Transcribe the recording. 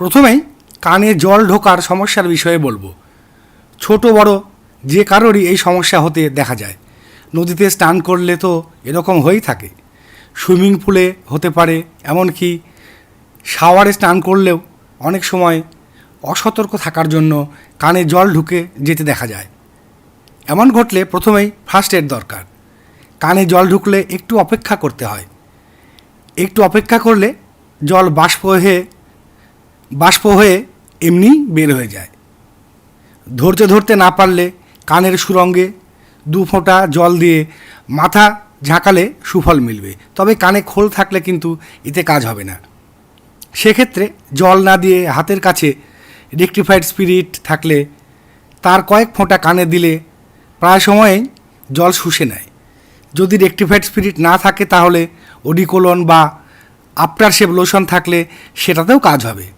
প্রথমেই কানে জল ঢোকার সমস্যার বিষয়ে বলব। ছোট বড়, যে কারোরই এই সমস্যা হতে দেখা যায়। নদীতে স্নান করলে তো এরকম হয়েই থাকে। সুইমিং পুলে হতে পারে, এমনকি শাওয়ারে স্নান করলেও অনেক সময় অসতর্ক থাকার জন্য কানে জল ঢুকে যেতে দেখা যায়। এমন ঘটলে প্রথমেই ফার্স্ট এড দরকার। কানে জল ঢুকলে একটু অপেক্ষা করতে হয়। একটু অপেক্ষা করলে জল বাষ্প হয়ে বাষ্প হয়ে এমনি বের হয়ে যায়। ধরতে ধরতে না পারলে কানের সুরঙ্গে দু ফোঁটা জল দিয়ে মাথা ঝাঁকালে সুফল মিলবে। তবে কানে খোল থাকলে কিন্তু এতে কাজ হবে না। সেক্ষেত্রে জল না দিয়ে হাতের কাছে রেকটিফাইড স্পিরিট থাকলে তার কয়েক ফোঁটা কানে দিলে প্রায় সময়েই জল শুষে নেয়। যদি রেকটিফাইড স্পিরিট না থাকে তাহলে ওডিকোলন বা আফটার শেভ লোশন থাকলে সেটাতেও কাজ হবে।